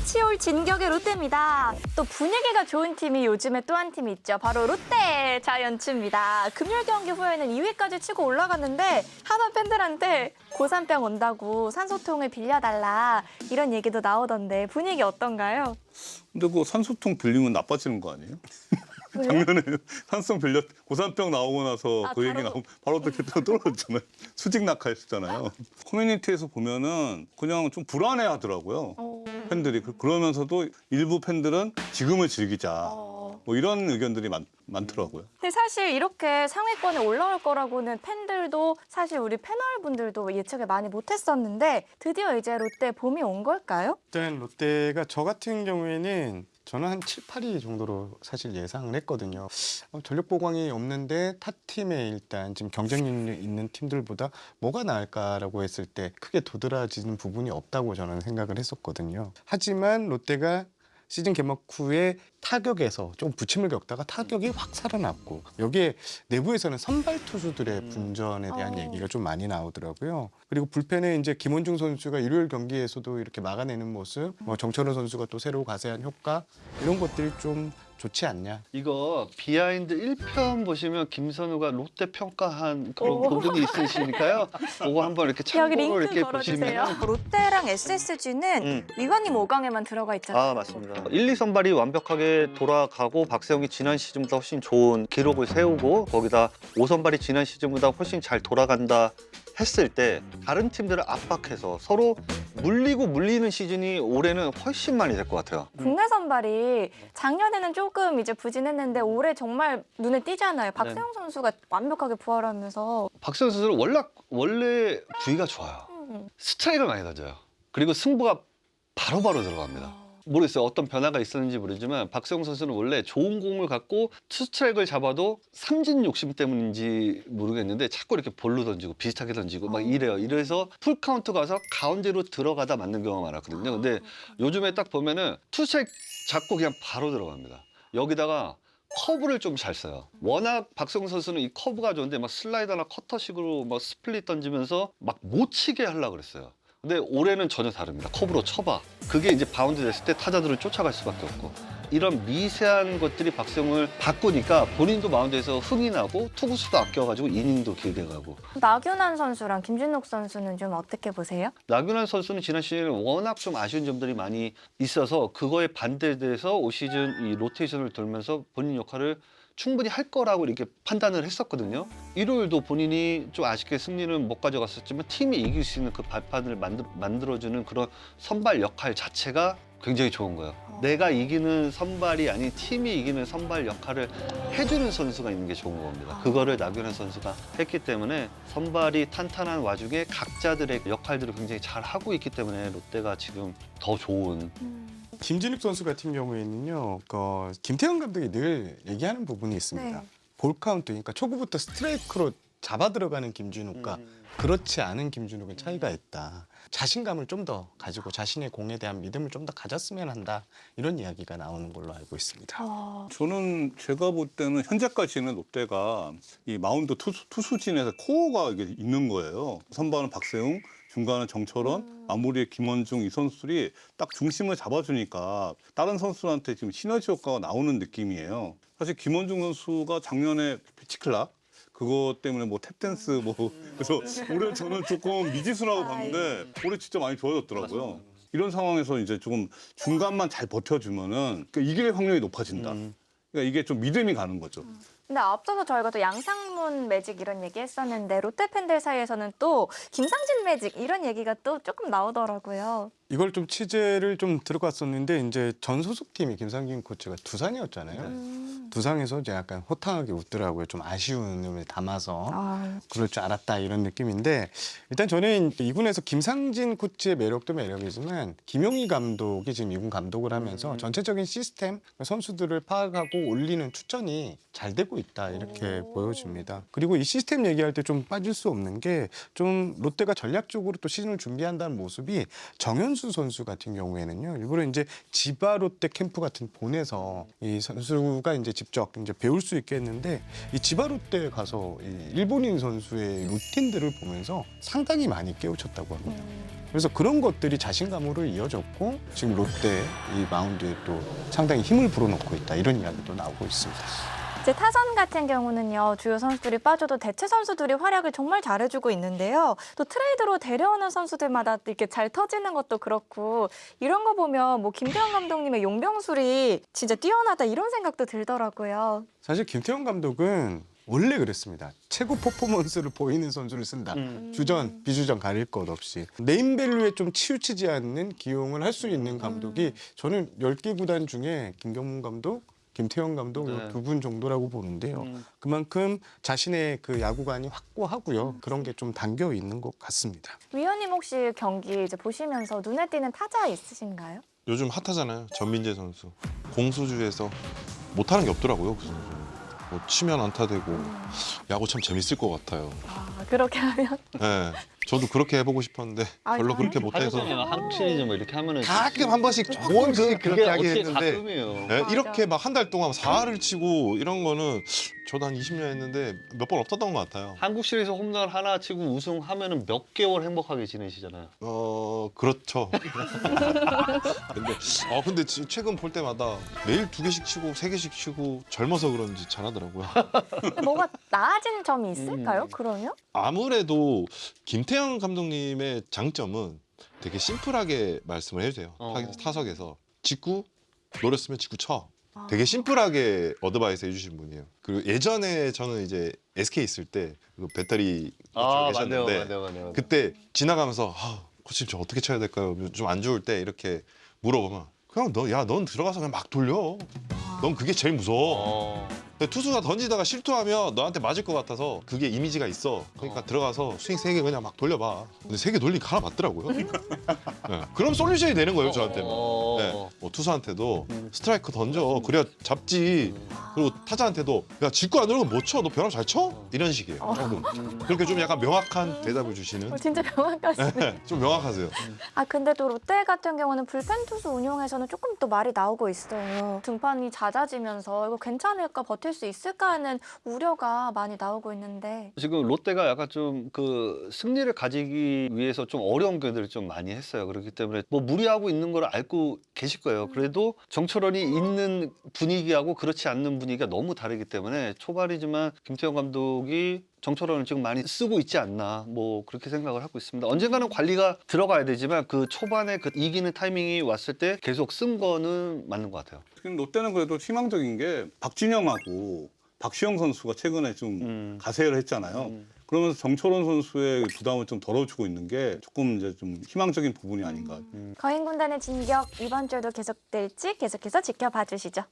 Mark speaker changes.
Speaker 1: 벤치올 진격의 롯데입니다. 또 분위기가 좋은 팀이 요즘에 또 한 팀이 있죠. 바로 롯데 자이언츠입니다. 금요일 경기 후에는 2위까지 치고 올라갔는데 하나 팬들한테 고산병 온다고 산소통을 빌려달라 이런 얘기도 나오던데 분위기 어떤가요?
Speaker 2: 근데 그 산소통 빌리면 나빠지는 거 아니에요? 작년에 산소통 빌려 고산병 나오고 나서
Speaker 1: 아,
Speaker 2: 그 얘기 나오면 바로 어떻게 또 떨어졌잖아요. 수직 낙하했었잖아요. 커뮤니티에서 보면은 그냥 좀 불안해 하더라고요.
Speaker 1: 어,
Speaker 2: 팬들이 그- 그러면서도 일부 팬들은 지금을 즐기자
Speaker 1: 어.
Speaker 2: 뭐 이런 의견들이 많, 많더라고요.
Speaker 1: 근데 사실 이렇게 상위권에 올라올 거라고는 팬들도 사실 우리 패널분들도 예측을 많이 못했었는데 드디어 이제 롯데 봄이 온 걸까요?
Speaker 3: 일단 롯데가 저 같은 경우에는 저는 한 7, 8위 정도로 사실 예상을 했거든요. 어, 전력 보강이 없는데 타 팀에 일단 지금 경쟁력 있는 팀들보다 뭐가 나을까라고 했을 때 크게 도드라지는 부분이 없다고 저는 생각을 했었거든요. 하지만 롯데가 시즌 개막 후에 타격에서 좀 부침을 겪다가 타격이 확 살아났고 여기에 내부에서는 선발 투수들의 분전에 대한
Speaker 1: 어.
Speaker 3: 얘기가 좀 많이 나오더라고요. 그리고 불펜에 이제 김원중 선수가 일요일 경기에서도 이렇게 막아내는 모습, 뭐 정철원 선수가 또 새로 가세한 효과 이런 것들이 좀 좋지 않냐.
Speaker 4: 이거 비하인드 1편 보시면 김선우가 롯데 평가한 그런
Speaker 1: 오.
Speaker 4: 부분이 있으시니까요. 그거 한번 이렇게 참고로 이렇게. 보시면
Speaker 1: 롯데랑 SSG는
Speaker 4: 음.
Speaker 1: 위관님 5강에만 들어가 있잖아요.
Speaker 4: 아 맞습니다. 1, 2 선발이 완벽하게 돌아가고 박세영이 지난 시즌보다 훨씬 좋은 기록을 세우고 거기다 5선발이 지난 시즌보다 훨씬 잘 돌아간다 했을 때 다른 팀들을 압박해서 서로 물리고 물리는 시즌이 올해는 훨씬 많이 될 것 같아요.
Speaker 1: 국내 선발이 작년에는 조금 이제 부진했는데 올해 정말 눈에 띄잖아요. 박세영 선수가 완벽하게 부활하면서
Speaker 4: 박세영 선수는 원래 원래 부위가 좋아요.
Speaker 1: 음.
Speaker 4: 스트라이크를 많이 던져요. 그리고 승부가 바로바로 들어갑니다. 모르겠어요. 어떤 변화가 있었는지 모르지만 박세영 선수는 원래 좋은 공을 갖고 투스트라이크를 잡아도 삼진 욕심 때문인지 모르겠는데 자꾸 이렇게 볼로 던지고 비슷하게 던지고 막 이래요. 이래서 풀 카운트 가서 가운데로 들어가다 맞는 경우가 많았거든요. 근데 요즘에 딱 보면은 투스트라이크 잡고 그냥 바로 들어갑니다. 여기다가 커브를 좀 잘 써요. 워낙 박성훈 선수는 이 커브가 좋은데 막 슬라이더나 커터식으로 막 스플릿 던지면서 막 못 치게 하려고 그랬어요. 근데 올해는 전혀 다릅니다. 커브로 쳐봐. 그게 이제 바운드 됐을 때 타자들을 쫓아갈 수밖에 없고. 이런 미세한 것들이 박성을 바꾸니까 본인도 마운드에서 흥이 나고 투구수도 아껴가지고 이닝도 길게 가고.
Speaker 1: 나균환 선수랑 김진욱 선수는 좀 어떻게 보세요?
Speaker 4: 나균환 선수는 지난 시즌에 워낙 좀 아쉬운 점들이 많이 있어서 그거에 반대돼서 올 시즌 이 로테이션을 돌면서 본인 역할을 충분히 할 거라고 이렇게 판단을 했었거든요. 일요일도 본인이 좀 아쉽게 승리는 못 가져갔었지만 팀이 이길 수 있는 그 발판을 만들, 만들어주는 그런 선발 역할 자체가 굉장히 좋은 거예요. 내가 이기는 선발이 아닌 팀이 이기는 선발 역할을 해주는 선수가 있는 게 좋은 겁니다. 그거를 나균환 선수가 했기 때문에 선발이 탄탄한 와중에 각자들의 역할들을 굉장히 잘 하고 있기 때문에 롯데가 지금 더 좋은
Speaker 3: 김진욱 선수 같은 경우에는요, 그 김태형 감독이 늘 얘기하는 부분이 있습니다.
Speaker 1: 네.
Speaker 3: 볼 카운트, 그러니까 초구부터 스트라이크로 잡아 들어가는 김진욱과 그렇지 않은 김준욱은 차이가 있다. 자신감을 좀 더 가지고 자신의 공에 대한 믿음을 좀 더 가졌으면 한다. 이런 이야기가 나오는 걸로 알고 있습니다.
Speaker 1: 어,
Speaker 2: 저는 제가 볼 때는 현재까지는 롯데가 이 마운드 투수, 투수진에서 코어가 이게 있는 거예요. 선발은 박세웅, 중간은 정철원, 마무리에 김원중 이 선수들이 딱 중심을 잡아주니까 다른 선수한테 지금 시너지 효과가 나오는 느낌이에요. 사실 김원중 선수가 작년에 피치클락 그거 때문에 뭐 탭댄스 뭐 그래서 올해 저는 조금 미지수라고 봤는데 올해 진짜 많이 좋아졌더라고요. 이런 상황에서 이제 조금 중간만 잘 버텨주면은 그 이길 확률이 높아진다.
Speaker 4: 음.
Speaker 2: 그러니까 이게 좀 믿음이 가는 거죠.
Speaker 1: 근데 앞서서 저희가 또 양상문 매직 이런 얘기 했었는데 롯데 팬들 사이에서는 또 김상진 매직 이런 얘기가 또 조금 나오더라고요.
Speaker 3: 이걸 좀 취재를 좀 들어갔었는데 이제 전 소속팀이 김상진 코치가 두산이었잖아요.
Speaker 1: 음.
Speaker 3: 두산에서 이제 약간 호탕하게 웃더라고요. 좀 아쉬움을 담아서.
Speaker 1: 아,
Speaker 3: 그럴 줄 알았다 이런 느낌인데 일단 저는 이군에서 김상진 코치의 매력도 매력이지만 김용희 감독이 지금 이군 감독을 하면서 전체적인 시스템 선수들을 파악하고 올리는 추천이 잘 되고 있다 이렇게 보여집니다. 그리고 이 시스템 얘기할 때 좀 빠질 수 없는 게 좀 롯데가 전략적으로 또 시즌을 준비한다는 모습이 정현수 선수 같은 경우에는요 일부러 이제 지바 롯데 캠프 같은 보내서 이 선수가 이제 직접 이제 배울 수 있게 했는데 이 지바롯데 가서 이 일본인 선수의 루틴들을 보면서 상당히 많이 깨우쳤다고 합니다. 그래서 그런 것들이 자신감으로 이어졌고 지금 롯데 이 마운드에 또 상당히 힘을 불어넣고 있다 이런 이야기도 나오고 있습니다.
Speaker 1: 이제 타선 같은 경우는요 주요 선수들이 빠져도 대체 선수들이 활약을 정말 잘해주고 있는데요 또 트레이드로 데려오는 선수들마다 이렇게 잘 터지는 것도 그렇고 이런 거 보면 뭐 김태형 감독님의 용병술이 진짜 뛰어나다 이런 생각도 들더라고요.
Speaker 3: 사실 김태형 감독은 원래 그랬습니다. 최고 퍼포먼스를 보이는 선수를 쓴다.
Speaker 4: 음.
Speaker 3: 주전, 비주전 가릴 것 없이 네임밸류에 좀 치우치지 않는 기용을 할 수 있는 감독이 저는 10개 구단 중에 김경문 감독, 김태형 감독
Speaker 4: 네.
Speaker 3: 두분 정도라고 보는데요.
Speaker 4: 음.
Speaker 3: 그만큼 자신의 그 야구관이 확고하고요. 그런 게 좀 담겨 있는 것 같습니다.
Speaker 1: 위원님 혹시 경기 이제 보시면서 눈에 띄는 타자 있으신가요?
Speaker 5: 요즘 핫하잖아요. 전민재 선수. 공수주에서 못하는 게 없더라고요. 그 선수. 뭐 치면 안타되고 야구 참 재밌을 것 같아요.
Speaker 1: 아 그렇게 하면
Speaker 5: 네. 저도 그렇게 해보고 싶었는데
Speaker 1: 아,
Speaker 5: 별로? 그렇게 못해서
Speaker 4: 하겠어요. 한국 시리즈 뭐 이렇게 하면은
Speaker 5: 가끔 한 번씩
Speaker 4: 뭔
Speaker 5: 조금씩
Speaker 4: 그,
Speaker 5: 그렇게 하긴
Speaker 4: 어떻게
Speaker 5: 했는데
Speaker 4: 가끔이에요.
Speaker 5: 네,
Speaker 1: 맞아.
Speaker 5: 이렇게 막 한 달 동안 4할을 치고 이런 거는 저도 한 20년 했는데 몇 번 없었던 것 같아요.
Speaker 4: 한국 시리즈 홈런 하나 치고 우승하면 은 몇 개월 행복하게 지내시잖아요.
Speaker 5: 어 그렇죠. 근데 어 근데 지- 최근 볼 때마다 매일 두 개씩 치고 세 개씩 치고 젊어서 그런지 잘하더라고요.
Speaker 1: 근데 뭐가 나아진 점이 있을까요?
Speaker 4: 음.
Speaker 1: 그러면?
Speaker 5: 아무래도 김태형 감독님의 장점은 되게 심플하게 말씀을 해주세요.
Speaker 4: 어.
Speaker 5: 타- 타석에서 직구 노렸으면 직구 쳐.
Speaker 1: 아.
Speaker 5: 되게 심플하게 어드바이스 해주신 분이에요. 그리고 예전에 저는 이제 SK 있을 때그 배터리
Speaker 4: 아 맞네요,
Speaker 5: 계셨는데
Speaker 4: 맞네요, 맞네요.
Speaker 5: 그때 지나가면서 아, 코치님 저 어떻게 쳐야 될까요? 좀 안 좋을 때 이렇게 물어보면 그냥 너 야 넌 들어가서 그냥 막 돌려. 넌 그게 제일 무서워.
Speaker 4: 어.
Speaker 5: 근데 투수가 던지다가 실투하면 너한테 맞을 것 같아서 그게 이미지가 있어. 그러니까
Speaker 4: 어.
Speaker 5: 들어가서 스윙 세 개 그냥 막 돌려봐. 근데 세 개 돌리니까 하나 맞더라고요. 네. 그럼 솔루션이 되는 거예요 저한테는.
Speaker 4: 어.
Speaker 5: 네. 뭐 투수한테도
Speaker 4: 음.
Speaker 5: 스트라이크 던져. 그래야 잡지. 그리고 타자한테도 야 직구 안 들어가면 못 쳐. 너 변화면 잘 쳐? 이런 식이에요.
Speaker 1: 어.
Speaker 5: 조금.
Speaker 4: 음.
Speaker 5: 그렇게 좀 약간 명확한 대답을 주시는.
Speaker 1: 어, 진짜 명확하시네.
Speaker 5: 네, 좀 명확하세요.
Speaker 1: 아 근데 또 롯데 같은 경우는 불펜 투수 운용에서는 조금 또 말이 나오고 있어요. 등판이 잦아지면서 이거 괜찮을까 버틸 수 있을까 하는 우려가 많이 나오고 있는데
Speaker 4: 지금 롯데가 약간 좀 그 승리를 가지기 위해서 좀 어려운 견들을 좀 많이 했어요. 그렇기 때문에 뭐 무리하고 있는 걸 알고 계실 거예요. 그래도 정철원이 있는 분위기하고 그렇지 않는 분위기가 너무 다르기 때문에 초반이지만 김태형 감독이 정철원을 지금 많이 쓰고 있지 않나 뭐 그렇게 생각을 하고 있습니다. 언젠가는 관리가 들어가야 되지만 그 초반에 그 이기는 타이밍이 왔을 때 계속 쓴 거는 맞는 것 같아요.
Speaker 2: 지금 롯데는 그래도 희망적인 게 박진영하고 박시영 선수가 최근에 좀
Speaker 4: 음.
Speaker 2: 가세를 했잖아요.
Speaker 4: 음.
Speaker 2: 그러면서 정철원 선수의 부담을 좀 덜어주고 있는 게 조금 이제 좀 희망적인 부분이 아닌가.
Speaker 1: 거인 군단의 진격 이번 주에도 계속될지 계속해서 지켜봐 주시죠.